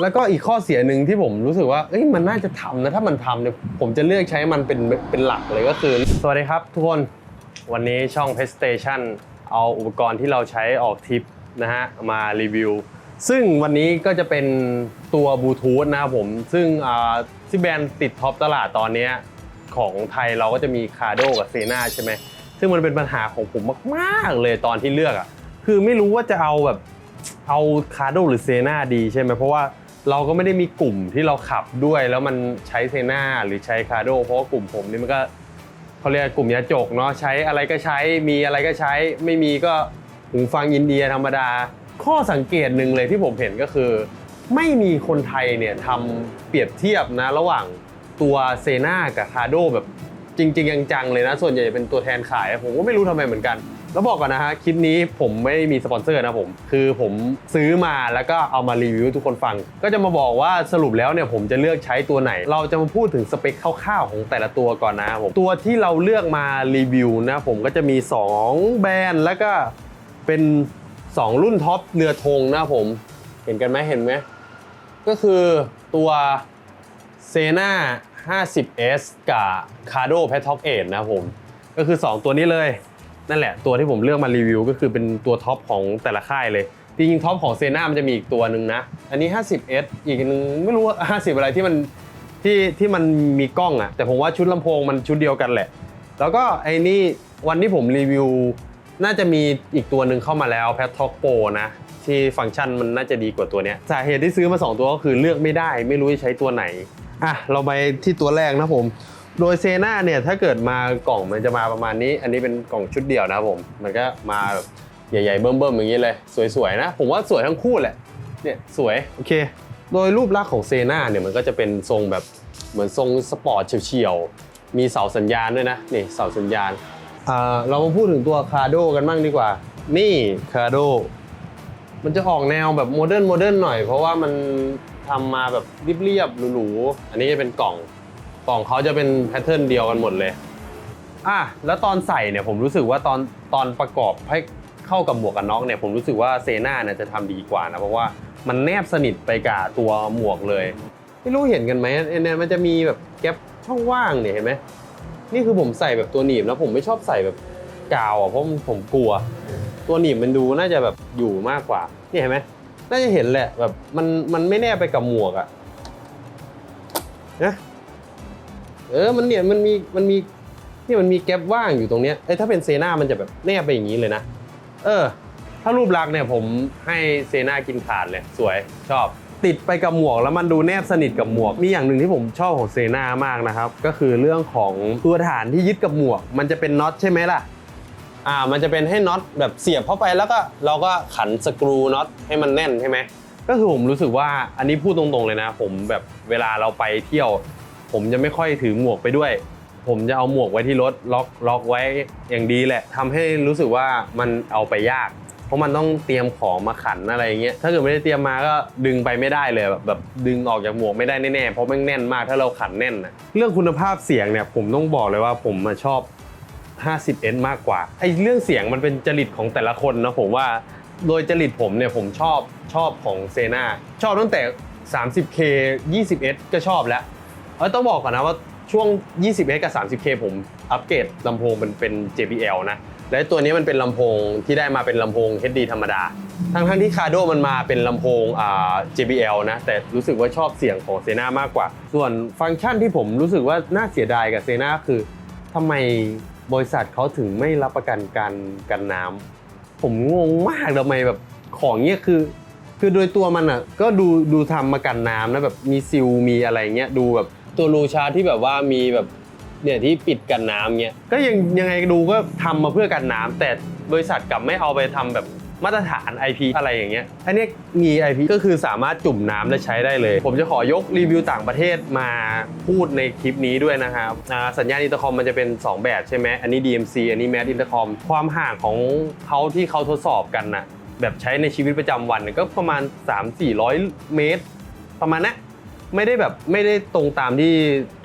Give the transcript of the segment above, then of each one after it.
แล้วก็อีกข้อเสียหนึ่งที่ผมรู้สึกว่าเอ้ยมันน่าจะทำนะถ้ามันทำเนี่ยผมจะเลือกใช้มันเป็นเป็นหลักเลยก็คือ สวัสดีครับทุกคนวันนี้ช่อง PlayStation เอาอุปกรณ์ที่เราใช้ออกทริปนะฮะมารีวิว ซึ่งวันนี้ก็จะเป็นตัวบลูทูธนะครับผม ซึ่งอ่าที่แบรนด์ติดท็อปตลาดตอนนี้ของไทยเราก็จะมีคาโดกับเซนาใช่ไหมซึ่งมันเป็นปัญหาของผมมากๆเลยตอนที่เลือกอะคือไม่รู้ว่าจะเอาแบบเอาคาโดหรือเซนาดีใช่ไหมเพราะว่า เราก็ไม่ได้มีกลุ่มที่เราขับด้วย แล้วมันใช้เซนาหรือใช้คาโดเพราะว่ากลุ่มผมนี่มันก็เขาเรียกกลุ่มยาจกเนาะใช้อะไรก็ใช้มีอะไรก็ใช้ไม่มีก็หูฟังอินเดียธรรมดา ข้อสังเกตหนึ่งเลยที่ผมเห็นก็คือ ไม่มีคนไทยเนี่ยทำเปรียบเทียบนะระหว่างตัวเซนากับคาโดแบบจริง ๆ จังๆเลยนะ ส่วนใหญ่เป็นตัวแทนขาย ผมก็ไม่รู้ทำไมเหมือนกัน แล้วบอกก่อนนะฮะคลิปนี้ผมไม่มีสปอนเซอร์นะผม คือผมซื้อมาแล้วก็เอามารีวิวให้ทุกคนฟัง ก็จะมาบอกว่าสรุปแล้วเนี่ยผมจะเลือกใช้ตัวไหน เราจะมาพูดถึงสเปคคร่าวๆของแต่ละตัวก่อนนะผมตัวที่เราเลือกมารีวิวนะผมก็จะมี 2 แบรนด์แล้วก็เป็น 2 รุ่นท็อปเรือธงนะผมเห็นกันไหมเห็นไหมก็คือตัวเซนา 50S กับ Cardo p e t o c 8นะผม ก็คือ 2 ตัวนี้เลย นั่นแหละตัวที่ผมเลือกมารีวิวก็คือเป็นตัวท็อปของแต่ละค่ายเลยจริงๆท็อปของเซนามันจะมีอีกตัวหนึ่งนะ อันนี้ 50S อีกหนึ่งไม่รู้ว่า50 อะไรที่มันที่ที่มันมีกล้องอะแต่ผมว่าชุดลำโพงมันชุดเดียวกันแหละ แล้วก็ไอ้นี่วันที่ผมรีวิว น่าจะมีอีกตัวหนึ่งเข้ามาแล้ว p a t o c Pro นะที่ฟังก์ชันมันน่าจะดีกว่าตัวเนี้ยสาเหตุที่ซื้อมา 2 ตัวก็คือเลือกไม่ได้ ไม่รู้จะใช้ตัวไหนอะเราไปที่ตัวแรกนะผม โดยเซนาเนี่ยถ้าเกิดมากล่องมันจะมาประมาณนี้ อันนี้เป็นกล่องชุดเดียวนะครับผม มันก็มาแบบใหญ่ๆเบิ่มๆอย่างนี้เลย สวยๆนะ ผมว่าสวยทั้งคู่แหละ เนี่ยสวยโอเค โดยรูปลักษณ์ของเซนาเนี่ยมันก็จะเป็นทรงแบบเหมือนทรงสปอร์ตเฉียวๆ มีเสาสัญญาณด้วยนะ นี่เสาสัญญาณอ่าเรามาพูดถึงตัวคาโดกันบ้างดีกว่า นี่คาโดมันจะออกแนวแบบโมเดิร์นโมเดิร์นหน่อย เพราะว่ามันทำมาแบบเรียบๆหรูๆ อันนี้จะเป็นกล่อง กล่องเขาจะเป็นแพทเทิร์นเดียวกันหมดเลยอะแล้วตอนใส่เนี่ยผมรู้สึกว่าตอนตอนประกอบให้เข้ากับหมวกกันน็อกเนี่ยผมรู้สึกว่าเซนาเนี่ยจะทำดีกว่านะเพราะว่ามันแนบสนิทไปกับตัวหมวกเลย ไม่รู้เห็นกันไหมเนี่ยมันจะมีแบบแก๊ปช่องว่างเนี่ยเห็นไหมนี่คือผมใส่แบบตัวหนีบแล้วผมไม่ชอบใส่แบบกาวอะเพราะผมกลัว ตัวหนีบมันดูน่าจะแบบอยู่มากกว่านี่เห็นไหมน่าจะเห็นแหละแบบมันมันไม่แน่ไปกับหมวกอะนะ เออมันเนี่ยมันมีมันมีนี่มันมีแก๊ปว่างอยู่ตรงเนี้ยเอ้ยถ้าเป็นเซนามันจะแบบแนบไปอย่างนี้เลยนะ เออ ถ้ารูปลักษณ์เนี่ยผมให้เซนากินขาดเลยสวยชอบ ติดไปกับหมวกแล้วมันดูแนบสนิทกับหมวก มีอย่างหนึ่งที่ผมชอบของเซนามากนะครับ ก็คือเรื่องของตัวฐานที่ยึดกับหมวก มันจะเป็นน็อตใช่ไหมล่ะอ่ามันจะเป็นให้น็อตแบบเสียบเข้าไปแล้วก็เราก็ขันสกรูน็อตให้มันแน่นใช่ไหมก็คือผมรู้สึกว่าอันนี้พูดตรงๆเลยนะ ผมแบบเวลาเราไปเที่ยว ผมจะไม่ค่อยถือหมวกไปด้วย ผมจะเอาหมวกไว้ที่รถล็อกล็อกไว้อย่างดีแหละทำให้รู้สึกว่ามันเอาไปยาก เพราะมันต้องเตรียมของมาขันอะไรอย่างเงี้ยถ้าเกิดไม่ได้เตรียมมาก็ดึงไปไม่ได้เลยแบบแบบดึงออกจากหมวกไม่ได้แน่ๆเพราะมันแน่นมากถ้าเราขันแน่นนะเรื่องคุณภาพเสียงเนี่ยผมต้องบอกเลยว่าผมมาชอบ 50N มากกว่าไอ้เรื่องเสียงมันเป็นจริตของแต่ละคนนะผมว่าโดยจริตผมเนี่ยผมชอบชอบของเซนาชอบตั้งแต่ 30K 20S ก็ชอบแล้ว เออต้องบอกก่อนนะว่าช่วง 20S กับ 30K ผมอัปเกรดลำโพงเป็นเป็น JBL นะ และตัวนี้มันเป็นลำโพงที่ได้มาเป็นลำโพง HD ธรรมดา ทั้งทั้งๆที่คาโดมันมาเป็นลำโพงอ่า JBL นะ แต่รู้สึกว่าชอบเสียงของเซนามากกว่า ส่วนฟังก์ชันที่ผมรู้สึกว่าน่าเสียดายกับเซนาคือทำไมบริษัทเขาถึงไม่รับประกันการกันน้ำผมงงมากทำไมแบบของเนี้ยคือ คือโดยตัวมันอะก็ดูดูทำมากันน้ำนะแบบมีซิลมีอะไรเงี้ยดูแบบ ตัวรูชาร์จที่แบบว่ามีแบบเนี่ยที่ปิดกันน้ำเงี้ยก็ยังยังไงดูก็ทำมาเพื่อกันน้ำแต่บริษัทกลับไม่เอาไปทำแบบมาตรฐาน IP อะไรอย่างเงี้ยอันเนี้ยมี IP ก็คือสามารถจุ่มน้ำและใช้ได้เลย ผมจะขอยกรีวิวต่างประเทศมาพูดในคลิปนี้ด้วยนะครับอ่าสัญญาณอินเตอร์คอมมันจะเป็น 2 แบบใช่ไหมอันนี้ DMC อันนี้ Mass Intercom ความห่างของเขาที่เขาทดสอบกันนะแบบใช้ในชีวิตประจำวันเนี่ยก็ประมาณ 3-400 เมตร ประมาณนั้น ไม่ได้แบบไม่ได้ตรงตามที่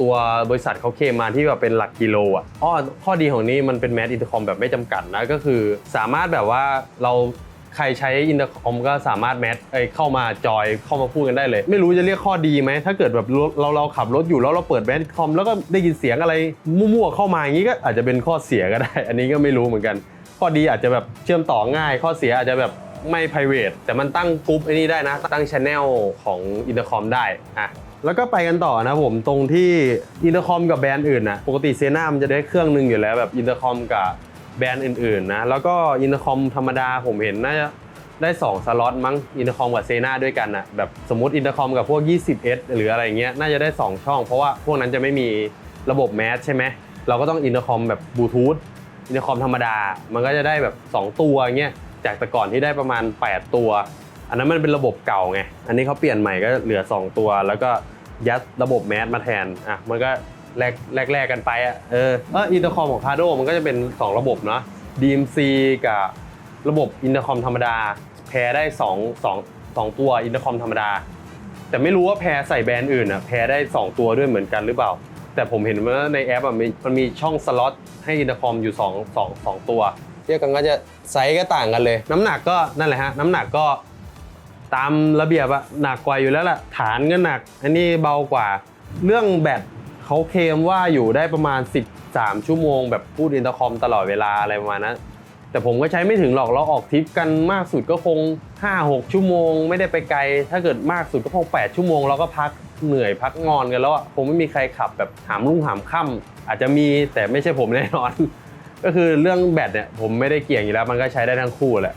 ตัวบริษัทเขาเคลมมาที่แบบเป็นหลักกิโลอะอ้อข้อดีของนี้มันเป็นแมสอินเตอร์คอมแบบไม่จำกัดนะก็คือสามารถแบบว่าเราใครใช้อินเตอร์คอมก็สามารถแมทเอ้ยเข้ามาจอยเข้ามาพูดกันได้เลย ไม่รู้จะเรียกข้อดีไหมถ้าเกิดแบบเราเราเราขับรถอยู่แล้วเราเปิดแมทคอมแล้วก็ได้ยินเสียงอะไรมั่วๆเข้ามาอย่างนี้ก็อาจจะเป็นข้อเสียก็ได้ อันนี้ก็ไม่รู้เหมือนกัน ข้อดีอาจจะแบบเชื่อมต่อง่าย ข้อเสียอาจจะแบบ ไม่ p r i v a t แต่มันตั้งกรุ๊ปไอ้นี่ได้นะ ตั้งช anel ของอินเตอร์คอมได้อะแล้วก็ไปกันต่อนะผมตรงที่อินเตอร์คอมกับแบรนด์อื่นนะปกติเซนามันจะได้เครื่องหนึ่งอยู่แล้วแบบอินเตอร์คอมกับแบรนด์อื่นๆนะแล้วก็อินเตอร์คอมธรรมดาผมเห็นน่าจะได้2สล็อตมั้งอินเตอร์คอมกับเซนาด้วยกันนะแบบสมมติอินเตอร์คอมกับพวก 20S หรืออะไรเงี้ยน่าจะได้ 2 ช่อง เพราะว่าพวกนั้นจะไม่มีระบบแมสใช่ไหมเราก็ต้องอินเตอร์คอมแบบบลูทูธอินเตอร์คอมธรรมดา มันก็จะได้แบบ 2 ตัวเงี้ย จากแต่ก่อนที่ได้ประมาณ 8 ตัว อันนั้นมันเป็นระบบเก่าไง อันนี้เขาเปลี่ยนใหม่ก็เหลือ 2 ตัว แล้วก็ยัดระบบแมสมาแทน อะ มันก็แลกแลกแลกกันไปอะ เออเอออินเตอร์คอมของคาโดมันก็จะเป็น 2 ระบบเนาะ DMC กับระบบอินเตอร์คอมธรรมดา แพรได้2 2 2 ตัวอินเตอร์คอมธรรมดา แต่ไม่รู้ว่าแพรใส่แบรนด์อื่นอะแพรได้ 2 ตัวด้วยเหมือนกันหรือเปล่า แต่ผมเห็นว่าในแอปอะมันมันมีช่องสล็อตให้อินเตอร์คอมอยู่2 2 2ตัว เทียบกันก็จะไซส์ก็ต่างกันเลย น้ำหนักก็นั่นแหละฮะน้ำหนักก็ตามระเบียบอะหนักกว่าอยู่แล้วล่ะฐานก็หนัก อันนี้เบากว่า เรื่องแบตเขาเคลมว่าอยู่ได้ประมาณ 13 ชั่วโมง แบบพูดอินเตอร์คอมตลอดเวลาอะไรประมาณนั้นแต่ผมก็ใช้ไม่ถึงหรอกเราออกทริปกันมากสุดก็คง 5-6 ชั่วโมง ไม่ได้ไปไกล ถ้าเกิดมากสุดก็คง 8 ชั่วโมงเราก็พักเหนื่อยพักงอนกันแล้วอะคงไม่มีใครขับแบบหามรุ่งหามค่ำอาจจะมีแต่ไม่ใช่ผมแน่นอน ก็คือเรื่องแบตเนี่ยผมไม่ได้เกี่ยงอยู่แล้วมันก็ใช้ได้ทั้งคู่แหละ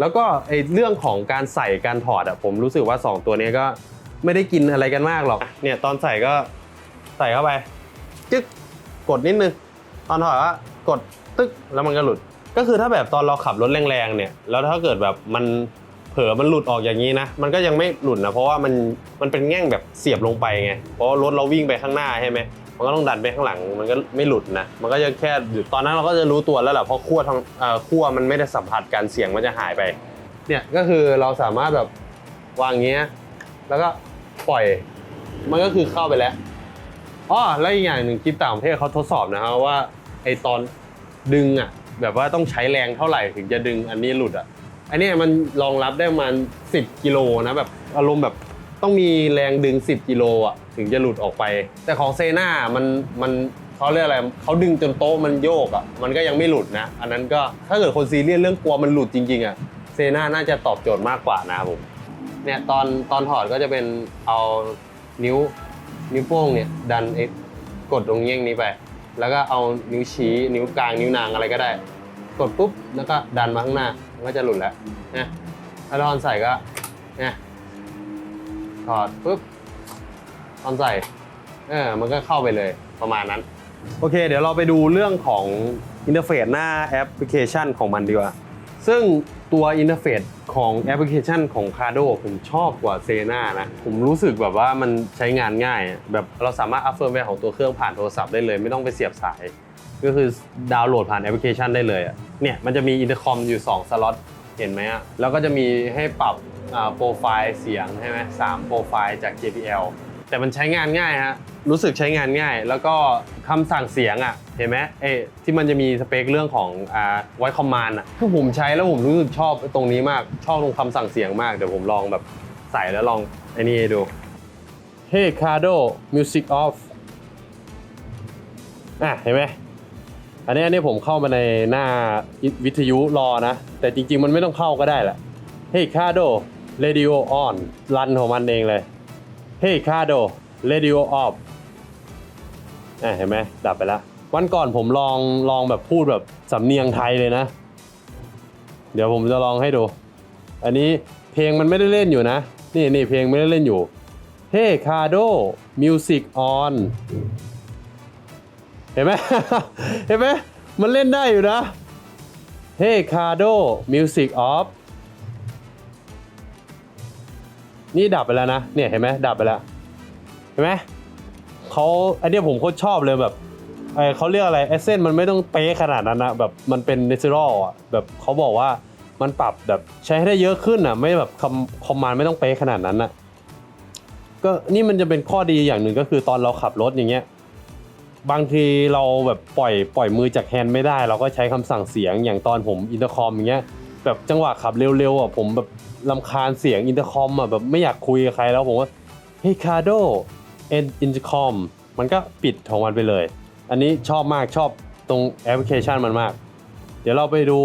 แล้วก็ไอเรื่องของการใส่การถอดอะผมรู้สึกว่า 2 ตัวนี้ก็ไม่ได้กินอะไรกันมากหรอกเนี่ยตอนใส่ก็ใส่เข้าไปจึ๊กกดนิดนึงตอนถอดก็กดตึ๊กแล้วมันก็หลุด ก็คือถ้าแบบตอนเราขับรถแรงๆเนี่ยแล้วถ้าเกิดแบบมันเผลอมันหลุดออกอย่างนี้นะ มันก็ยังไม่หลุดนะเพราะว่ามันมันเป็นแง่งแบบเสียบลงไปไงเพราะรถเราวิ่งไปข้างหน้าใช่ไหม มันก็ต้องดันไปข้างหลังมันก็ไม่หลุดนะมันก็จะแค่หยุดตอนนั้นเราก็จะรู้ตัวแล้วแหละเพราะขั้วทางเอ่อขั้วมันไม่ได้สัมผัสกันเสียงมันจะหายไป เนี่ยก็คือเราสามารถแบบวางอย่างเงี้ยแล้วก็ปล่อย มันก็คือเข้าไปแล้วอ๋อแล้วอีกอย่างหนึ่งคลิปต่างประเทศเขาทดสอบนะครับว่าไอตอนดึงอะแบบว่าต้องใช้แรงเท่าไหร่ถึงจะดึงอันนี้หลุดอะอันเนี้ยมันรองรับได้ประมาณ10กิโลนะแบบอารมณ์แบบ ต้องมีแรงดึง 10 กิโลอะถึงจะหลุดออกไป แต่ของเซนามันมันเขาเรียกอะไรเขาดึงจนโต๊ะมันโยกอะมันก็ยังไม่หลุดนะ อันนั้นก็ถ้าเกิดคนซีเรียสเรื่องกลัวมันหลุดจริงๆอะเซนาน่าจะตอบโจทย์มากกว่านะผมเนี่ยตอนตอนถอดก็จะเป็นเอานิ้วนิ้วโป้งเนี่ยดันไอ้กดตรงเงี้ยงนี้ไป แล้วก็เอานิ้วชี้นิ้วกลางนิ้วนางอะไรก็ได้ กดปุ๊บแล้วก็ดันมาข้างหน้ามันก็จะหลุดแล้วนะถ้าตอนใส่ก็เนี่ย ถอดปุ๊บตอนใส่เออมันก็เข้าไปเลยประมาณนั้น โอเค เดี๋ยวเราไปดูเรื่องของอินเทอร์เฟซหน้าแอปพลิเคชันของมันดีกว่า ซึ่งตัวอินเทอร์เฟซของแอปพลิเคชันของ Cardo ผมชอบกว่าเซนานะ ผมรู้สึกแบบว่ามันใช้งานง่าย แบบเราสามารถอัพเฟิร์มแวร์ของตัวเครื่องผ่านโทรศัพท์ได้เลย ไม่ต้องไปเสียบสาย ก็คือดาวน์โหลดผ่านแอปพลิเคชันได้เลยเนี่ยมันจะมีอินเตอร์คอมอยู่ 2 สล็อตเห็นไหมอะแล้วก็จะมีให้ปรับ โปรไฟล์เสียงใช่ไหมสามโปรไฟล์จาก JBL แต่มันใช้งานง่ายฮะ รู้สึกใช้งานง่าย แล้วก็คำสั่งเสียงอะ เห็นไหมเอ้ที่มันจะมีสเปคเรื่องของอ่าไวคอมมานด์อะ คือผมใช้แล้วผมรู้สึกชอบตรงนี้มาก ชอบตรงคำสั่งเสียงมาก เดี๋ยวผมลองแบบใส่แล้วลองไอ้นี่ดู Hey Cardo Music Off อะ เห็นไหมอันนี้อันนี้ผมเข้ามาในหน้าวิทยุรอนะ แต่จริง ๆ มันไม่ต้องเข้าก็ได้แหละ Hey Cardo Radio On รันของมันเองเลย Hey Cardo Radio Off อะเห็นไหมดับไปแล้ววันก่อนผมลองลองแบบพูดแบบสำเนียงไทยเลยนะ เดี๋ยวผมจะลองให้ดู อันนี้เพลงมันไม่ได้เล่นอยู่นะ นี่นี่เพลงไม่ได้เล่นอยู่ Hey Cardo Music On เห็นไหมเห็นไหมมันเล่นได้อยู่นะ Hey Cardo Music Off นี่ดับไปแล้วนะ เนี่ยเห็นไหมดับไปแล้ว เห็นไหมเขาอันเนี้ยผมโคตรชอบเลยแบบไอเขาเรียกอะไรเอเซนมันไม่ต้องเป๊ะขนาดนั้นนะแบบมันเป็นเนเชอรัลอะแบบเขาบอกว่ามันปรับแบบใช้ให้ได้เยอะขึ้นอะ ไม่แบบคำคอมมานด์ไม่ต้องเป๊ะขนาดนั้นอะก็นี่มันจะเป็นข้อดีอย่างหนึ่งก็คือตอนเราขับรถอย่างเงี้ยบางทีเราแบบปล่อยปล่อยมือจากแฮนด์ไม่ได้ เราก็ใช้คำสั่งเสียงอย่างตอนผมอินเตอร์คอมอย่างเงี้ย แบบจังหวะขับเร็วๆอะผมแบบลำคาญเสียงอินเตอร์คอมอะแบบไม่อยากคุยกับใครแล้วผมว่า hey Cardo and intercom มันก็ปิดของมันไปเลย อันนี้ชอบมากชอบตรงแอปพลิเคชันมันมาก เดี๋ยวเราไปดู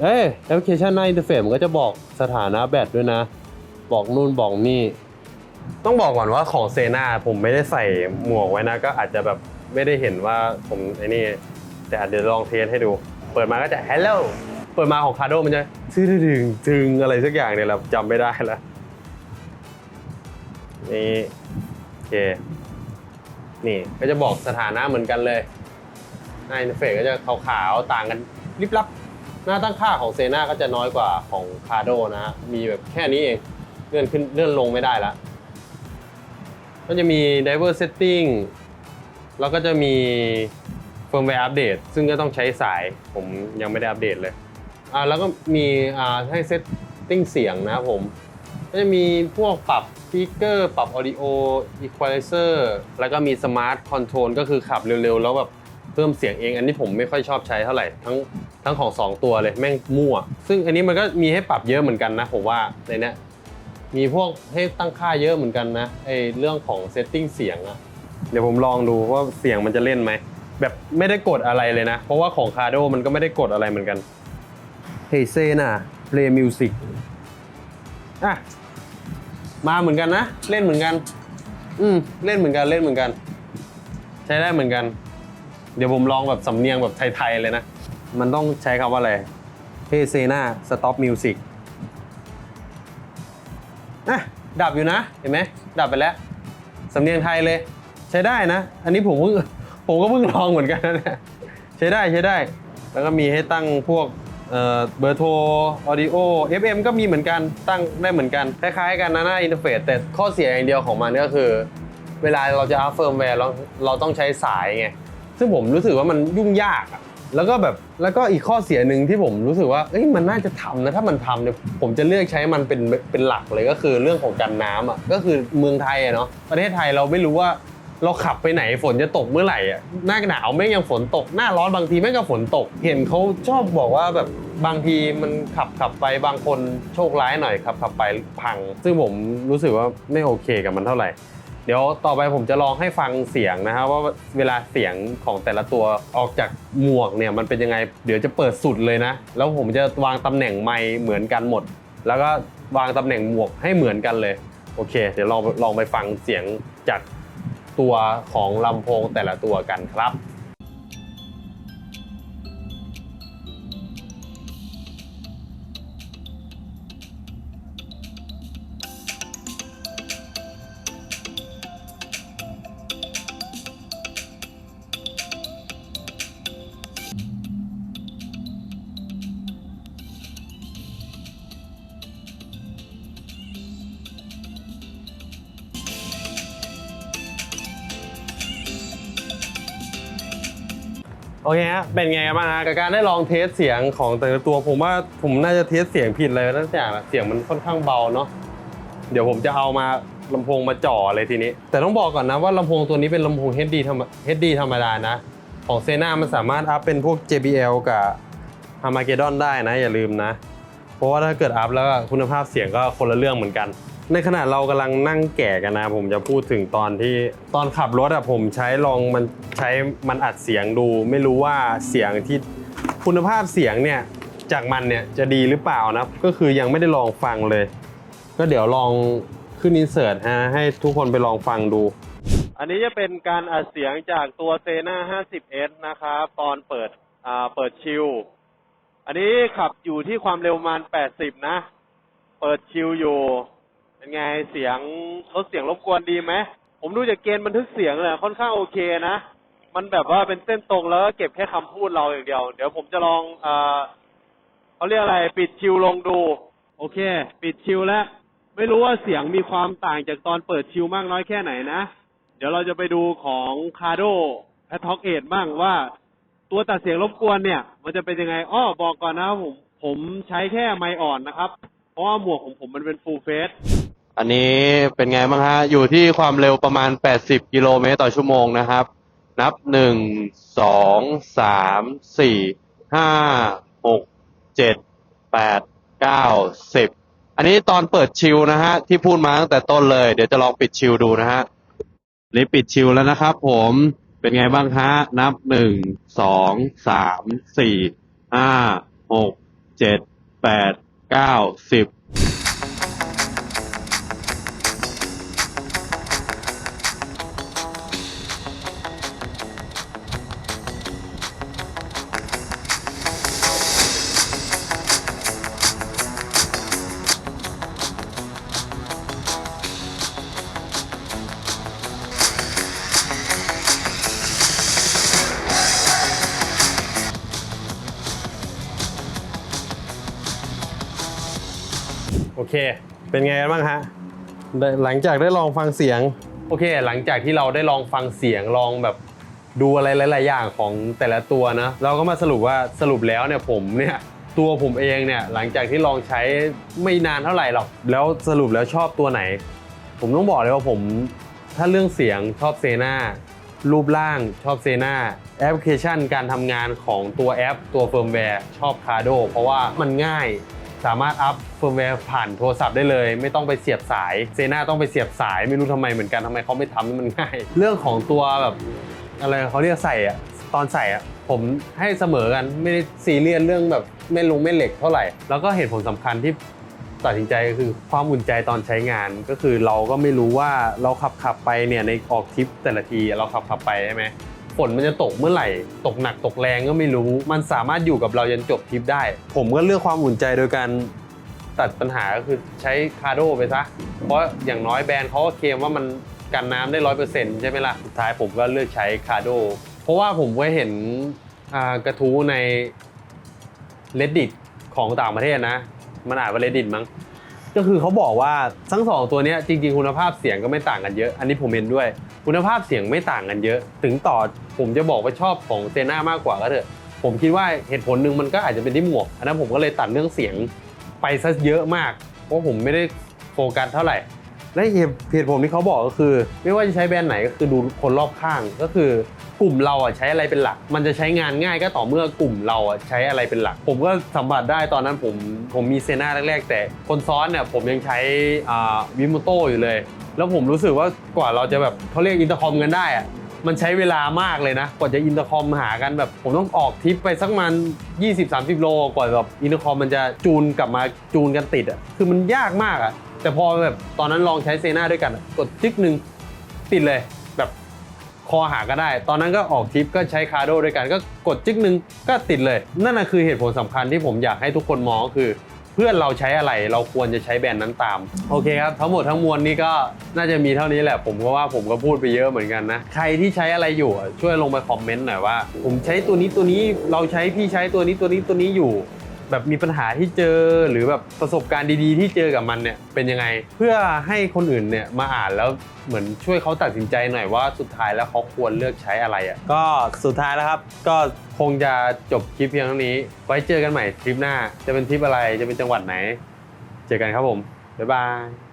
เอ้ยแอปพลิเคชันหน้าอินเทอร์เฟซมันก็จะบอกสถานะแบตด้วยนะ บอกนู่นบอกนี่ ต้องบอกก่อนว่าของเซนาผมไม่ได้ใส่หมวกไว้นะ ก็อาจจะแบบไม่ได้เห็นว่าผมไอ้นี่แต่อาจจะลองเทสให้ดู เปิดมาก็จะ hello เปิดมาของคาโดมันจะซื้อถึงถึงอะไรสักอย่างเนี่ยแหละจำไม่ได้แล้วนี่โอเค นี่ก็จะบอกสถานะเหมือนกันเลยหน้าอินเฟก็จะขาวๆต่างกันลิบลับ หน้าตั้งค่าของเซนาก็จะน้อยกว่าของคาโดนะฮะมีแบบแค่นี้เองเลื่อนขึ้นเลื่อนลงไม่ได้ละก็จะมี diver setting แล้วก็จะมี firmware update ซึ่งก็ต้องใช้สายผมยังไม่ได้อัปเดตเลย อ่าแล้วก็มีอ่าให้ setting เสียงนะครับผมก็จะมีพวกปรับสปีกเกอร์ปรับ audio equalizer แล้วก็มี smart control ก็คือขับเร็วๆ แล้วแบบเพิ่มเสียงเอง อันนี้ผมไม่ค่อยชอบใช้เท่าไหร่ทั้งทั้งของ 2 ตัวเลยแม่งมั่ว ซึ่งอันนี้มันก็มีให้ปรับเยอะเหมือนกันนะผมว่าในเนี้ยมีพวกให้ตั้งค่าเยอะเหมือนกันนะไอเรื่องของ setting เสียงอะเดี๋ยวผมลองดูว่าเสียงมันจะเล่นไหมแบบไม่ได้กดอะไรเลยนะ เพราะว่าของ Cardo มันก็ไม่ได้กดอะไรเหมือนกัน Hey Sena play music อะมาเหมือนกันนะ เล่นเหมือนกัน อืมเล่นเหมือนกันเล่นเหมือนกัน ใช้ได้เหมือนกัน เดี๋ยวผมลองแบบสำเนียงแบบไทยๆเลยนะ มันต้องใช้คำว่าอะไร Hey Sena stop music อะดับอยู่นะ เห็นไหมดับไปแล้วสำเนียงไทยเลย ใช้ได้นะ อันนี้ผมเพิ่งผมก็เพิ่งลองเหมือนกันนะเนี่ยใช้ได้ใช้ได้ แล้วก็มีให้ตั้งพวก เบอร์โทรออดิโอ FM ก็มีเหมือนกันตั้งได้เหมือนกัน คล้ายๆกันนะหน้าอินเทอร์เฟซแต่ข้อเสียอย่างเดียวของมันก็คือ เวลาเราจะอัพเฟิร์มแวร์เราเราต้องใช้สายไง ซึ่งผมรู้สึกว่ามันยุ่งยากแล้วก็แบบแล้วก็อีกข้อเสียหนึ่งที่ผมรู้สึกว่าเอ้ยมันน่าจะทำนะถ้ามันทำเนี่ยผมจะเลือกใช้มันเป็นเป็นหลักเลยก็คือเรื่องของกันน้ำอะก็คือเมืองไทยอะเนาะประเทศไทยเราไม่รู้ว่า เราขับไปไหนฝนจะตกเมื่อไหร่อะหน้าหนาวแม่งยังฝนตก หน้าร้อนบางทีแม่งก็ฝนตก เห็นเขาชอบบอกว่าแบบบางทีมันขับขับไปบางคนโชคร้ายหน่อยขับขับไปพัง ซึ่งผมรู้สึกว่าไม่โอเคกับมันเท่าไหร่ เดี๋ยวต่อไปผมจะลองให้ฟังเสียงนะครับว่าเวลาเสียงของแต่ละตัวออกจากหมวกเนี่ยมันเป็นยังไง เดี๋ยวจะเปิดสุดเลยนะ แล้วผมจะวางตำแหน่งไมค์เหมือนกันหมด แล้วก็วางตำแหน่งหมวกให้เหมือนกันเลย โอเค เดี๋ยวลองลองไปฟังเสียงจาก ตัวของลำโพงแต่ละตัวกันครับ โอเคฮะเป็นไงบ้างฮะกับการได้ลองเทสเสียงของแต่ละตัวผมว่าผมน่าจะเทสเสียงผิดเลยตั้งแต่างเสียงมันค่อนข้างเบาเนาะเดี๋ยวผมจะเอามาลำโพงมาจ่อเลยทีนี้ แต่ต้องบอกก่อนนะว่าลำโพงตัวนี้เป็นลำโพง HD ธรรม HD ธรรมดานะ ของเซนามันสามารถอัพเป็นพวก JBL กับ Harmageddon ได้นะ อย่าลืมนะ เพราะว่าถ้าเกิดอัพแล้วคุณภาพเสียงก็คนละเรื่องเหมือนกัน ในขณะเรากำลังนั่งแก่กันนะ ผมจะพูดถึงตอนที่ตอนขับรถอะผมใช้ลองมันใช้มันอัดเสียงดู ไม่รู้ว่าเสียงที่คุณภาพเสียงเนี่ยจากมันเนี่ยจะดีหรือเปล่านะ ก็คือยังไม่ได้ลองฟังเลย ก็เดี๋ยวลองขึ้นอินเสิร์ตฮะให้ทุกคนไปลองฟังดู อันนี้จะเป็นการอัดเสียงจากตัวเซนา 50S นะครับตอนเปิดอ่าเปิดชิลอันนี้ขับอยู่ที่ความเร็วประมาณ 80 นะ เปิดชิลอยู่ เป็นไงเสียงลดเสียงรบกวนดีไหมผมดูจากเกณฑ์บันทึกเสียงเลยค่อนข้างโอเคนะ มันแบบว่าเป็นเส้นตรงแล้วก็เก็บแค่คำพูดเราอย่างเดียว เดี๋ยวผมจะลองเอ่อเขาเรียกอะไร ปิดชิลลงดู โอเค ปิดชิลแล้ว ไม่รู้ว่าเสียงมีความต่างจากตอนเปิดชิลมากน้อยแค่ไหนนะ เดี๋ยวเราจะไปดูของคาร์โดแพทท็อกเอดบ้างว่า ตัวตัดเสียงรบกวนเนี่ย มันจะเป็นยังไงอ้อบอกก่อนนะผมผมใช้แค่ไมค์อ่อนนะครับ เพราะว่าหมวกของผมมันเป็นฟูลเฟส อันนี้เป็นไงบ้างฮะ อยู่ที่ความเร็วประมาณ 80 กิโลเมตรต่อชั่วโมงนะครับ นับ 1 2 3 4 5 6 7 8 9 10 อันนี้ตอนเปิดชิลนะฮะ ที่พูดมาตั้งแต่ต้นเลย เดี๋ยวจะลองปิดชิลดูนะฮะ นี่ปิดชิลแล้วนะครับผมเป็นไงบ้างฮะ นับ 1 2 3 4 5 6 7 8 9 10 โอเค เป็นไงกันบ้างฮะได้หลังจากได้ลองฟังเสียง โอเค หลังจากที่เราได้ลองฟังเสียงลองแบบดูอะไรหลาย ๆ อย่างของแต่ละตัวนะ เราก็มาสรุปว่าสรุปแล้วเนี่ยผมเนี่ยตัวผมเองเนี่ยหลังจากที่ลองใช้ไม่นานเท่าไหร่หรอก แล้วสรุปแล้วชอบตัวไหน ผมต้องบอกเลยว่าผมถ้าเรื่องเสียงชอบเซนารูปร่างชอบเซนาแอปพลิเคชันการทำงานของตัวแอป ตัวเฟิร์มแวร์ชอบคาโดเพราะว่ามันง่าย สามารถอัพเฟิร์มแวร์ผ่านโทรศัพท์ได้เลย ไม่ต้องไปเสียบสายเซนาต้องไปเสียบสายไม่รู้ทำไมเหมือนกันทำไมเขาไม่ทำให้มันง่าย เรื่องของตัวแบบอะไรเขาเรียกใส่อะตอนใส่อะผมให้เสมอกันไม่ได้ซีเรียสเรื่องแบบแม่ลงแม่เหล็กเท่าไหร่ แล้วก็เหตุผลสำคัญที่ตัดสินใจคือความอุ่นใจตอนใช้งานก็คือเราก็ไม่รู้ว่าเราขับขับไปเนี่ยในออกทริปแต่ละทีเราขับขับไปใช่ไหม ฝนมันจะตกเมื่อไหร่ ตกหนักตกแรงก็ไม่รู้ มันสามารถอยู่กับเราจนจบทริปได้ ผมก็เลือกความอุ่นใจโดยการตัดปัญหาก็คือใช้คาร์โดไปซะ เพราะอย่างน้อยแบรนด์เขาก็เคลมว่ามันกันน้ำได้ร้อยเปอร์เซ็นต์ใช่ไหมล่ะ สุดท้ายผมก็เลือกใช้คาร์โด เพราะว่าผมก็เห็นกระทู้ใน reddit ของต่างประเทศนะ มันอ่านว่า reddit มั้ง ก็คือเขาบอกว่าทั้งสองตัวนี้จริง ๆ คุณภาพเสียงก็ไม่ต่างกันเยอะ อันนี้ผมเห็นด้วย คุณภาพเสียงไม่ต่างกันเยอะ ถึงต่อผมจะบอกว่าชอบของเซน่ามากกว่าก็เถอะ ผมคิดว่าเหตุผลหนึ่งมันก็อาจจะเป็นที่หมวกอันนั้นผมก็เลยตัดเรื่องเสียงไปซะเยอะมาก เพราะผมไม่ได้โฟกัสเท่าไหร่ และเหตุผลที่เขาบอกก็คือ ไม่ว่าจะใช้แบรนด์ไหนก็คือดูคนรอบข้างก็คือกลุ่มเราอะใช้อะไรเป็นหลัก มันจะใช้งานง่ายก็ต่อเมื่อกลุ่มเราอะใช้อะไรเป็นหลัก ผมก็สัมผัสได้ตอนนั้นผมผมมีเซน่าแรกๆ แต่คนซ้อนเนี่ยผมยังใช้วิมโตอยู่เลย แล้วผมรู้สึกว่ากว่าเราจะแบบเขาเรียกอินเตอร์คอมกันได้อะมันใช้เวลามากเลยนะ กว่าจะอินเตอร์คอมหากันแบบผมต้องออกทริปไปสักมัน 20-30 โลกว่าแบบอินเตอร์คอมมันจะจูนกลับมาจูนกันติดอะคือมันยากมากอะแต่พอแบบตอนนั้นลองใช้เซน่าด้วยกันกดจิ๊กหนึ่งติดเลยแบบคอหาก็ได้ ตอนนั้นก็ออกทริปก็ใช้คาร์โดด้วยกันก็กดจิ๊กหนึ่งก็ติดเลย นั่นนะคือเหตุผลสำคัญที่ผมอยากให้ทุกคนมองก็คือ เพื่อนเราใช้อะไรเราควรจะใช้แบรนด์นั้นตาม โอเคครับ ทั้งหมดทั้งมวลนี้ก็น่าจะมีเท่านี้แหละ ผมก็ว่าผมก็พูดไปเยอะเหมือนกันนะ ใครที่ใช้อะไรอยู่ช่วยลงไปคอมเมนต์หน่อยว่า ผมใช้ตัวนี้ตัวนี้เราใช้พี่ใช้ตัวนี้ตัวนี้ตัวนี้อยู่ แบบมีปัญหาที่เจอหรือแบบประสบการณ์ดีๆ ที่เจอกับมันเนี่ยเป็นยังไง เพื่อให้คนอื่นเนี่ยมาอ่านแล้วเหมือนช่วยเขาตัดสินใจหน่อยว่าสุดท้ายแล้วเขาควรเลือกใช้อะไรอะก็สุดท้ายแล้วครับ ก็คงจะจบคลิปเพียงเท่านี้ ไว้เจอกันใหม่ทริปหน้า จะเป็นทริปอะไรจะเป็นจังหวัดไหน เจอกันครับผมบ๊ายบาย